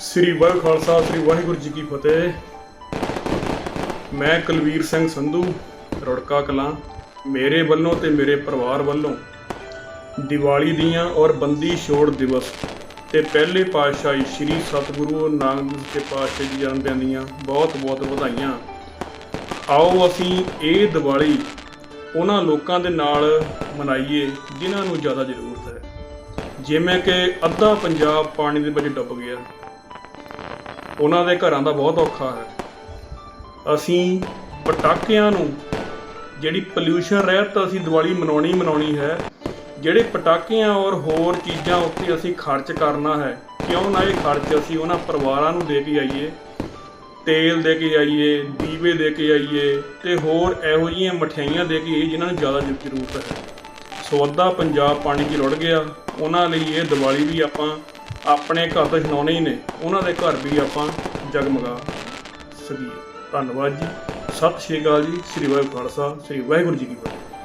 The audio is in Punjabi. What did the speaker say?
ਸ੍ਰੀ ਵਾਹਿਗੁਰੂ ਖਾਲਸਾ, ਸ੍ਰੀ ਵਾਹਿਗੁਰੂ ਜੀ ਕੀ ਫਤਿਹ। ਮੈਂ ਕੁਲਵੀਰ ਸਿੰਘ ਸੰਧੂ, ਰੁੜਕਾ ਕਲਾਂ, ਮੇਰੇ ਵੱਲੋਂ ਤੇ ਮੇਰੇ ਪਰਿਵਾਰ ਵੱਲੋਂ ਦੀਵਾਲੀ ਦੀਆਂ ਔਰ ਬੰਦੀ ਛੋੜ ਦਿਵਸ ਤੇ ਪਹਿਲੇ ਪਾਤਸ਼ਾਹੀ ਸ੍ਰੀ ਸਤਿਗੁਰੂ ਨਾਨਕ ਦੇਵ ਜੀ ਪਾਤਸ਼ਾਹ ਜੀ ਜਨਮ ਦਿਨ ਦੀਆਂ ਬਹੁਤ ਬਹੁਤ ਵਧਾਈਆਂ। ਆਓ ਅਸੀਂ ਇਹ ਦੀਵਾਲੀ ਉਹਨਾਂ ਲੋਕਾਂ ਦੇ ਨਾਲ ਮਨਾਈਏ ਜਿਨ੍ਹਾਂ ਨੂੰ ਜ਼ਿਆਦਾ ਜ਼ਰੂਰਤ ਹੈ। ਜਿਵੇਂ ਕਿ ਅੱਧਾ ਪੰਜਾਬ ਪਾਣੀ ਦੇ ਵਿੱਚ ਡੁੱਬ ਗਿਆ। ਉਹਨਾਂ ਦੇ ਘਰਾਂ ਦਾ ਬਹੁਤ ਔਖਾ ਹੈ। ਅਸੀਂ ਪਟਾਕਿਆਂ ਨੂੰ, ਜਿਹੜੀ ਪੋਲਿਊਸ਼ਨ ਰਹਿਤ ਅਸੀਂ ਦੀਵਾਲੀ ਮਨਾਉਣੀ ਮਨਾਉਣੀ ਹੈ, ਜਿਹੜੇ ਪਟਾਕਿਆਂ ਔਰ ਹੋਰ ਚੀਜ਼ਾਂ ਉੱਤੇ ਅਸੀਂ ਖਰਚ ਕਰਨਾ ਹੈ, ਕਿਉਂ ਨਾ ਇਹ ਖਰਚ ਅਸੀਂ ਉਹਨਾਂ ਪਰਿਵਾਰਾਂ ਨੂੰ ਦੇ ਕੇ ਆਈਏ, ਤੇਲ ਦੇ ਕੇ ਆਈਏ, ਦੀਵੇ ਦੇ ਕੇ ਆਈਏ ਤੇ ਹੋਰ ਇਹੋ ਜਿਹੀਆਂ ਮਠਿਆਈਆਂ ਦੇ ਕੇ ਆਈਏ ਜਿਨ੍ਹਾਂ ਨੂੰ ਜ਼ਿਆਦਾ ਜ਼ਰੂਰਤ ਹੈ। ਸੋ ਅੱਧਾ ਪੰਜਾਬ ਪਾਣੀ 'ਚ ਰੁੜ ਗਿਆ, ਉਹਨਾਂ ਲਈ ਇਹ ਦੀਵਾਲੀ ਵੀ ਆਪਾਂ ਆਪਣੇ ਘਰ ਦੇ ਛਡਾਉਣੇ ਹੀ ਨੇ। ਉਹਨਾਂ ਦੇ ਘਰ ਵੀ ਆਪਾਂ ਜਗਮਗਾ ਸਕੀਏ। ਧੰਨਵਾਦ ਜੀ। ਸਤਿ ਸ਼੍ਰੀ ਅਕਾਲ ਜੀ। ਸ੍ਰੀ ਵਾਹਿਗੁਰੂ ਖਾਲਸਾ। ਸ੍ਰੀ ਵਾਹਿਗੁਰੂ ਜੀ ਕੀ ਫਤਿਹ।